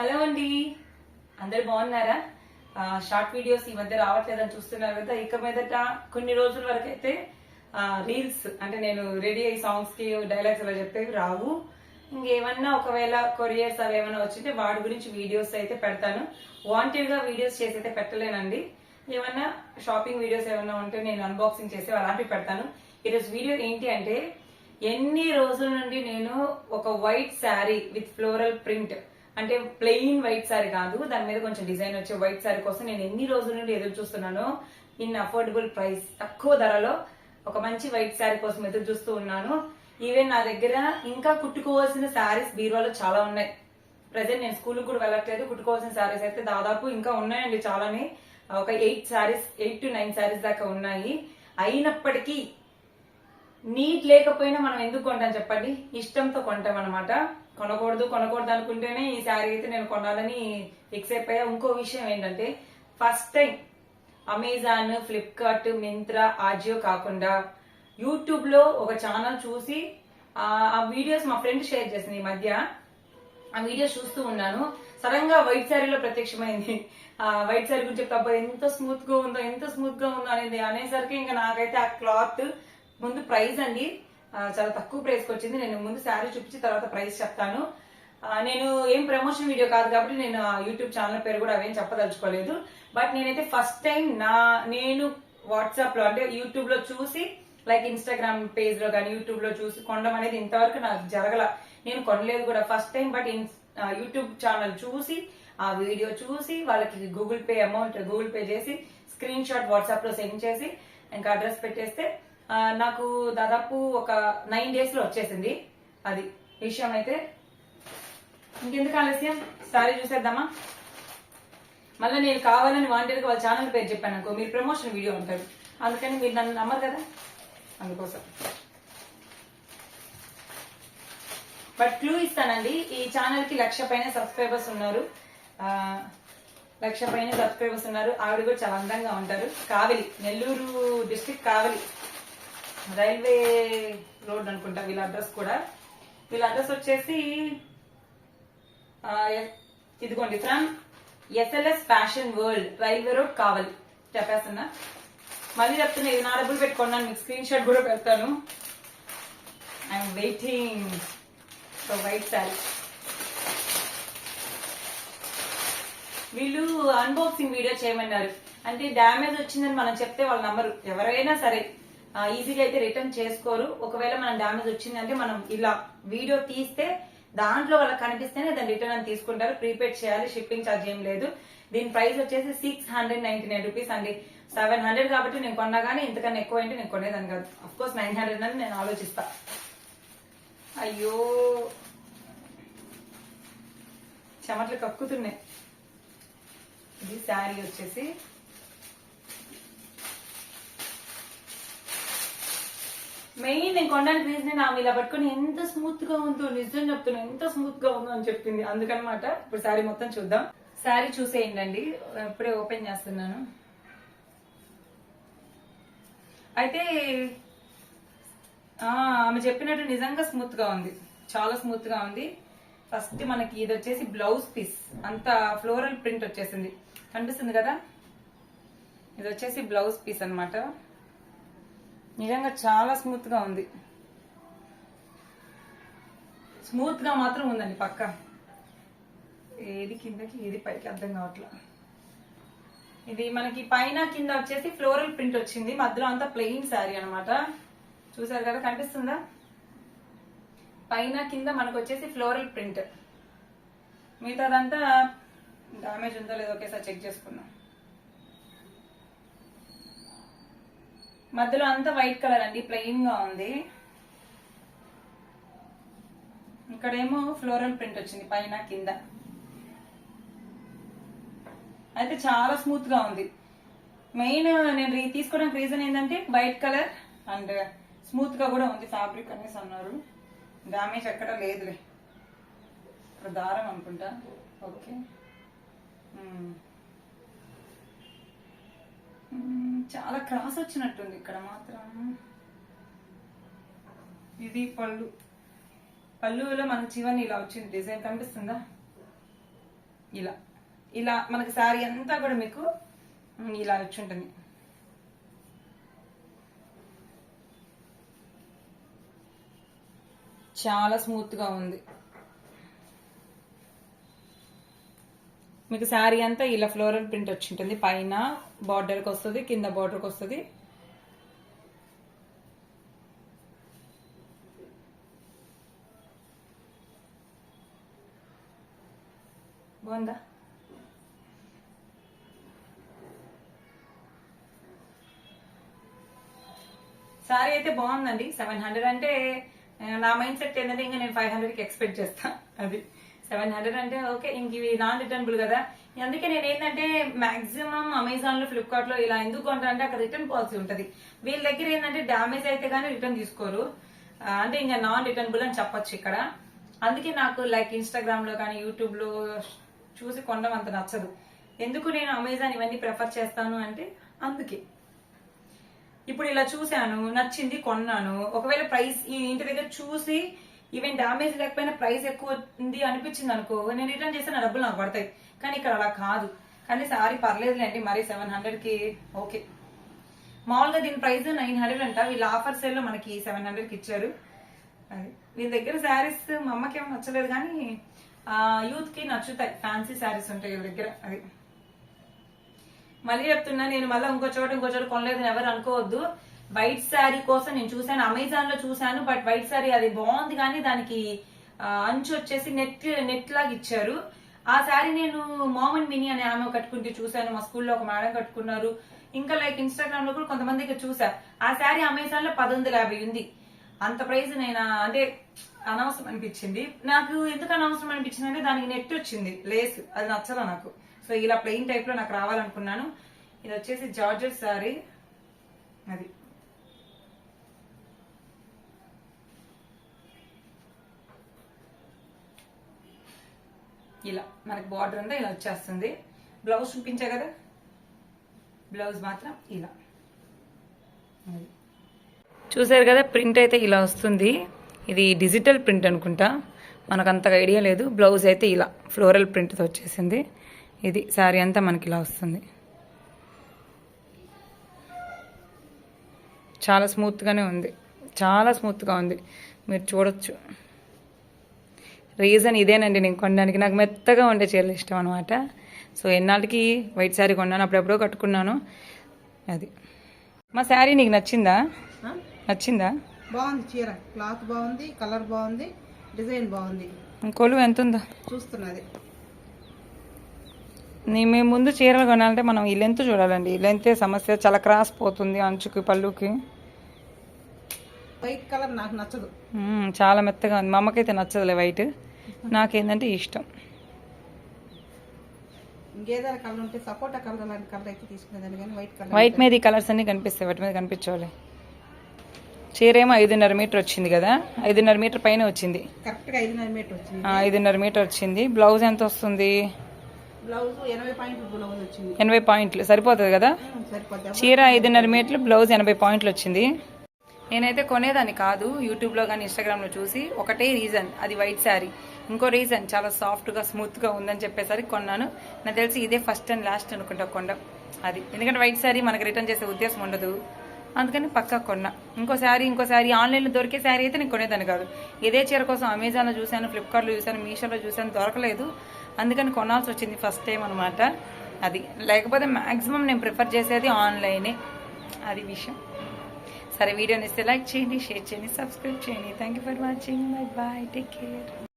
Hello అండి. అందరు బాగున్నారా? షార్ట్ వీడియోస్ ఈ మధ్య రావట్లేదని చూస్తున్నారు కదా. ఇక మీదట కొన్ని రోజుల వరకు అయితే రీల్స్ అంటే నేను రెడీ అయ్యి సాంగ్స్కి డైలాగ్స్ అలా చెప్పేవి రావు. ఇంకేమన్నా ఒకవేళ కొరియర్స్ అవి ఏమైనా వచ్చింటే వాడి గురించి వీడియోస్ అయితే పెడతాను. వాంటెడ్గా వీడియోస్ చేసి అయితే పెట్టలేనండి. ఏమన్నా షాపింగ్ వీడియోస్ ఏమైనా ఉంటే నేను అన్బాక్సింగ్ చేసి అలాంటివి పెడతాను. ఈరోజు వీడియో ఏంటి అంటే ఎన్ని రోజుల నుండి నేను ఒక white sari with floral print అంటే ప్లెయిన్ వైట్ శారీ కాదు. దాని మీద కొంచెం డిజైన్ వచ్చే వైట్ శారీ కోసం నేను ఎన్ని రోజుల నుండి ఎదురు చూస్తున్నాను ఇన్ అఫోర్డబుల్ ప్రైస్ తక్కువ ధరలో ఒక మంచి వైట్ శారీ కోసం ఎదురు చూస్తూ ఉన్నాను. ఈవెన్ నా దగ్గర ఇంకా కుట్టుకోవాల్సిన శారీస్ బీరువాలో చాలా ఉన్నాయి. ప్రజెంట్ నేను స్కూల్ కూడా వెళ్ళట్లేదు. కుట్టుకోవాల్సిన శారీస్ అయితే దాదాపు ఇంకా ఉన్నాయండి చాలానే. ఒక eight saris eight to nine saris దాకా ఉన్నాయి. అయినప్పటికీ నీట్ లేకపోయినా మనం ఎందుకు కొంటాం చెప్పండి? ఇష్టంతో కొంటాం అనమాట కొనకూడదు కొనకూడదు అనుకుంటేనే ఈ శారీ అయితే నేను కొనాలని ఫిక్స్ అయిపోయా ఇంకో విషయం ఏంటంటే first time Amazon Flipkart Myntra Ajio కాకుండా యూట్యూబ్లో ఒక ఛానల్ చూసి ఆ వీడియోస్ మా ఫ్రెండ్ షేర్ చేసింది ఈ మధ్య. ఆ వీడియోస్ చూస్తూ ఉన్నాను. సడన్గా వైట్ శారీలో ప్రత్యక్షమైంది. ఆ వైట్ శారీ గురించి చెప్తే ఎంత స్మూత్గా ఉందో ఎంత స్మూత్గా ఉందో అనేది అనేసరికి ఇంకా నాకైతే ఆ క్లాత్ ముందు ప్రైజ్ అండి. చాలా తక్కువ ప్రైస్ వచ్చింది. నేను ముందు శారీ చూపించి తర్వాత ప్రైస్ చెప్తాను. నేను ఏం ప్రమోషన్ వీడియో కాదు కాబట్టి నేను యూట్యూబ్ ఛానల్ పేరు కూడా అవేం చెప్పదలుచుకోలేదు. బట్ నేనైతే ఫస్ట్ టైం నా నేను వాట్సాప్లో అంటే యూట్యూబ్లో చూసి లైక్ ఇన్స్టాగ్రామ్ పేజ్లో కానీ యూట్యూబ్లో చూసి కొనడం అనేది ఇంతవరకు నాకు జరగల. నేను కొనలేదు కూడా first time but YouTube channel చూసి ఆ వీడియో చూసి వాళ్ళకి Google Pay amount Google Pay చేసి స్క్రీన్ షాట్ వాట్సాప్లో సెండ్ చేసి ఇంకా అడ్రస్ పెట్టేస్తే నాకు దాదాపు ఒక నైన్ డేస్లో వచ్చేసింది అది. విషయం అయితే ఇంకెందుకు ఆలస్యం? సారీ చూసేద్దామా? మళ్ళీ నేను కావాలని వాంటెడ్గా వాళ్ళ ఛానల్ పేరు చెప్పాను అనుకో మీరు ప్రమోషన్ వీడియో ఉంటారు అందుకని మీరు నన్ను నమ్మరు కదా? అందుకోసం. బట్ క్లూ ఇస్తానండి ఈ ఛానల్కి లక్ష పైన సబ్స్క్రైబర్స్ ఉన్నారు. లక్ష పైన సబ్స్క్రైబర్స్ ఉన్నారు. ఆవిడ కూడా చాలా అందంగా ఉంటారు. Kavali Nellore district Kavali. Railway road అనుకుంటా వీళ్ళ అడ్రస్ కూడా. వీళ్ళ అడ్రస్ వచ్చేసి ఇదిగోండి from SLS fashion world railway road Kavali. చెప్పేస్తున్నా? మళ్ళీ చెప్తున్నా ఇది నా డబ్బులు పెట్టుకున్నాను మీకు స్క్రీన్ షాట్ కూడా పెడతాను. I'm waiting so white sari వీళ్ళు అన్బాక్సింగ్ వీడియో చేయమన్నారు. అంటే డ్యామేజ్ వచ్చిందని మనం చెప్తే వాళ్ళు నమ్మరు. ఎవరైనా సరే. ఈజీగా అయితే రిటర్న్ చేసుకోరు. ఒకవేళ మనం డ్యామేజ్ వచ్చిందంటే మనం ఇలా వీడియో తీస్తే దాంట్లో వాళ్ళకి కనిపిస్తేనే దాన్ని రిటర్న్ అని తీసుకుంటారు. ప్రీపేడ్ చేయాలి షిప్పింగ్ ఛార్జ్ ఏం లేదు. దీని ప్రైస్ వచ్చేసి six hundred ninety nine rupees అండి. సెవెన్ హండ్రెడ్ కాబట్టి నేను కొన్నా కానీ ఇంతకన్నా ఎక్కువ అంటే నేను కొనేదాన్ని కాదు. అఫ్ కోర్స్ నైన్ హండ్రెడ్ అని నేను ఆలోచిస్తా. అయ్యో! చెమట్లు కక్కుతున్నాయి. ఇది శారీ వచ్చేసి మెయిన్ నేను కొనడానికి రీజన్ ఆమె ఇలా పట్టుకొని ఎంత స్మూత్గా ఉందో నిజం చెప్తున్నా ఎంత స్మూత్గా ఉందో అని చెప్పింది. అందుకనమాట ఇప్పుడు శారీ మొత్తం చూద్దాం. శారీ చూసేయండి ఇప్పుడే ఓపెన్ చేస్తున్నాను. అయితే ఆమె చెప్పినట్టు నిజంగా స్మూత్గా ఉంది. చాలా స్మూత్గా ఉంది. ఫస్ట్ మనకి ఇది వచ్చేసి బ్లౌజ్ పీస్ అంత ఫ్లోరల్ ప్రింట్ వచ్చేసింది. కనిపిస్తుంది కదా? ఇది వచ్చేసి బ్లౌజ్ పీస్ అన్నమాట. నిజంగా చాలా స్మూత్గా ఉంది. స్మూత్గా మాత్రం ఉందండి పక్క. ఏది కిందకి ఏది పైకి అర్థం కావట్లా. ఇది మనకి పైన కింద వచ్చేసి ఫ్లోరల్ ప్రింట్ వచ్చింది. మధ్యలో అంతా ప్లెయిన్ శారీ అన్నమాట. చూసారు కదా కనిపిస్తుందా? పైన కింద మనకు వచ్చేసి ఫ్లోరల్ ప్రింట్ మిగతాదంతా డామేజ్ ఉందో లేదో ఒకేసారి చెక్ చేసుకున్నాం మధ్యలో అంతా వైట్ కలర్ అండి ప్లెయిన్గా ఉంది. ఇక్కడేమో ఫ్లోరల్ ప్రింట్ వచ్చింది పైన కింద. అయితే చాలా స్మూత్గా ఉంది. మెయిన్ నేను తీసుకోవడానికి రీజన్ ఏంటంటే వైట్ కలర్ అండ్ స్మూత్గా కూడా ఉంది ఫ్యాబ్రిక్ అనేసి అన్నారు. డామేజ్ ఎక్కడ లేదులే. ఇక్కడ దారం అనుకుంటా. Okay hmm. చాలా క్రాస్ వచ్చినట్టుంది ఇక్కడ మాత్రం. ఇది పళ్ళు. పళ్ళులో మన చివరి ఇలా వచ్చింది. డిజైన్ కనిపిస్తుందా? ఇలా. ఇలా మనకి శారీ అంతా కూడా మీకు ఇలా వచ్చి ఉంటుంది. చాలా స్మూత్గా ఉంది. మీకు శారీ అంతా ఇలా ఫ్లోరల్ ప్రింట్ వచ్చి ఉంటుంది పైన బార్డర్కి వస్తుంది కింద బార్డర్కి వస్తుంది. బాగుందా? సారీ అయితే బాగుందండి. సెవెన్ హండ్రెడ్ అంటే నా మైండ్ సెట్ ఏంటంటే ఇంకా నేను ఫైవ్ హండ్రెడ్కి ఎక్స్పెక్ట్ చేస్తాను అది. సెవెన్ హండ్రెడ్ అంటే ఓకే ఇంక ఇవి నాన్ రిటర్నబుల్ కదా. అందుకే నేను ఏంటంటే మాక్సిమం అమెజాన్లో ఫ్లిప్కార్ట్లో ఇలా ఎందుకు కొంటానంటే అక్కడ రిటర్న్ పాలసీ ఉంటది. వీళ్ళ దగ్గర ఏంటంటే డ్యామేజ్ అయితే కానీ రిటర్న్ తీసుకోరు. అంటే ఇంకా నాన్ రిటర్నబుల్ అని చెప్పొచ్చు ఇక్కడ. అందుకే నాకు లైక్ ఇన్స్టాగ్రామ్లో కానీ యూట్యూబ్లో చూసి కొనడం అంత నచ్చదు. ఎందుకు నేను అమెజాన్ ఇవన్నీ ప్రిఫర్ చేస్తాను అంటే అందుకే. ఇప్పుడు ఇలా చూశాను నచ్చింది కొన్నాను. ఒకవేళ ప్రైస్ ఈ ఇంటి దగ్గర చూసి ఈవెన్ డామేజ్ లేకపోయినా ప్రైస్ ఎక్కువ ఉంది అనిపించింది అనుకో నేను రిటర్న్ చేస్తే నా డబ్బులు నాకు పడతాయి. కానీ ఇక్కడ అలా కాదు. కానీ సారీ పర్లేదులేండి మరి సెవెన్ హండ్రెడ్కి ఓకే మామూలుగా దీని ప్రైస్ నైన్ హండ్రెడ్ అంట. వీళ్ళ ఆఫర్ సేల్లో మనకి సెవెన్ హండ్రెడ్కి ఇచ్చారు. అది. వీళ్ళ దగ్గర శారీస్ మా అమ్మకి ఏమో నచ్చలేదు కానీ యూత్కి నచ్చుతాయి. ఫ్యాన్సీ శారీస్ ఉంటాయి వీళ్ళ దగ్గర. అది. మళ్ళీ చెప్తున్నా నేను మళ్ళీ ఇంకో చోట ఇంకో చోట కొనలేదు ఎవరు అనుకోవద్దు. వైట్ శారీ కోసం నేను చూసాను అమెజాన్లో చూసాను బట్ వైట్ శారీ అది బాగుంది కానీ దానికి అంచు వచ్చేసి నెట్ నెట్ లాగా ఇచ్చారు. ఆ శారీ నేను మామన్ మినీ అనే ఆమె కట్టుకుంటే చూసాను మా స్కూల్లో ఒక మేడం కట్టుకున్నారు. ఇంకా లైక్ ఇన్స్టాగ్రామ్లో కూడా కొంతమందికి చూసా ఆ శారీ అమెజాన్లో పదొందల యాభై ఉంది. అంత ప్రైస్ నేను అంటే అనవసరం అనిపించింది. నాకు ఎందుకు అనవసరం అనిపించింది అంటే దానికి నెట్ వచ్చింది లేస్ అది నచ్చదా నాకు. సో ఇలా ప్లెయిన్ టైప్లో నాకు రావాలనుకున్నాను. ఇది వచ్చేసి జార్జెట్ శారీ. అది. ఇలా మనకి బార్డర్ అంతా ఇలా వచ్చేస్తుంది. బ్లౌజ్ చూపించా కదా? బ్లౌజ్ మాత్రం ఇలా. చూసారు కదా ప్రింట్ అయితే ఇలా వస్తుంది. ఇది డిజిటల్ ప్రింట్ అనుకుంటా. మనకు అంతగా ఐడియా లేదు. బ్లౌజ్ అయితే ఇలా ఫ్లోరల్ ప్రింట్తో వచ్చేసింది. ఇది శారీ అంతా మనకి ఇలా వస్తుంది. చాలా స్మూత్గానే ఉంది. చాలా స్మూత్గా ఉంది. మీరు చూడొచ్చు. రీజన్ ఇదేనండి నేను కొనడానికి. నాకు మెత్తగా ఉండే చీరలు ఇష్టం అనమాట సో ఎన్నాళ్ళకి వైట్ శారీ కొన్నాను అప్పుడెప్పుడో కట్టుకున్నాను. అది. మా శారీ నీకు నచ్చిందా? నచ్చిందా? బాగుంది చీర. క్లాత్ బాగుంది కలర్ బాగుంది డిజైన్ బాగుంది. కొలువు ఎంత ఉందో చూస్తున్నది. నీ మేము ముందు చీరలు కొనాలంటే మనం ఈ లెంత్ చూడాలండి. ఈ లెంతే సమస్య. చాలా క్రాస్ పోతుంది అంచుకి పళ్ళుకి. వైట్ కలర్ నాకు నచ్చదు. చాలా మెత్తగా ఉంది. మా అమ్మకైతే నచ్చదులే వైట్. నాకేంటంటే ఇష్టం. ఇంకేదైనా కలర్ ఉంటే సపోటా కలర్ లాంటి కలర్ అయితే తీసుకునేదాన్ని కానీ వైట్ కలర్. వైట్ మీద ఈ కలర్స్ అన్ని కనిపిస్తాయి వాటి మీద కనిపించాలి. చీర ఏమో ఐదున్నర మీటర్ వచ్చింది కదా ఐదున్నర మీటర్ పైన వచ్చింది. కరెక్ట్గా ఐదున్నర మీటర్ వచ్చింది. ఆ, ఐదున్నర మీటర్ వచ్చింది. బ్లౌజ్ ఎంత వస్తుంది? బ్లౌజ్ ఎనభై పాయింట్ బ్లౌజ్ వచ్చింది. ఎనభై పాయింట్లు. సరిపోతుంది కదా? చీర ఐదున్నర మీటర్లు బ్లౌజ్ ఎనభై పాయింట్లు వచ్చింది. నేనైతే కొనేదాన్ని కాదు యూట్యూబ్లో కానీ ఇన్స్టాగ్రామ్లో చూసి ఒకటే రీజన్ అది వైట్ శారీ. ఇంకో రీజన్ చాలా సాఫ్ట్గా స్మూత్గా ఉందని చెప్పేసరికి కొన్నాను. నాకు తెలిసి ఇదే ఫస్ట్ అండ్ లాస్ట్ అనుకుంటా కొండ అది. ఎందుకంటే వైట్ శారీ మనకి రిటర్న్ చేసే ఉద్దేశం ఉండదు. అందుకని పక్కా కొన్నా. ఇంకో శారీ ఇంకో శారీ ఆన్లైన్లో దొరికే శారీ అయితే నేను కొనేదాన్ని కాదు. ఇదే చీర కోసం అమెజాన్లో చూశాను ఫ్లిప్కార్ట్లో చూశాను మీషోలో చూశాను దొరకలేదు. అందుకని కొనాల్సి వచ్చింది ఫస్ట్ టైం అనమాట అది. లేకపోతే మ్యాక్సిమం నేను ప్రిఫర్ చేసేది ఆన్లైనే అది విషయం. సరే వీడియోని ఇస్తే లైక్ చేయండి షేర్ చేయండి సబ్స్క్రైబ్ చేయండి. Thank you for watching bye bye take care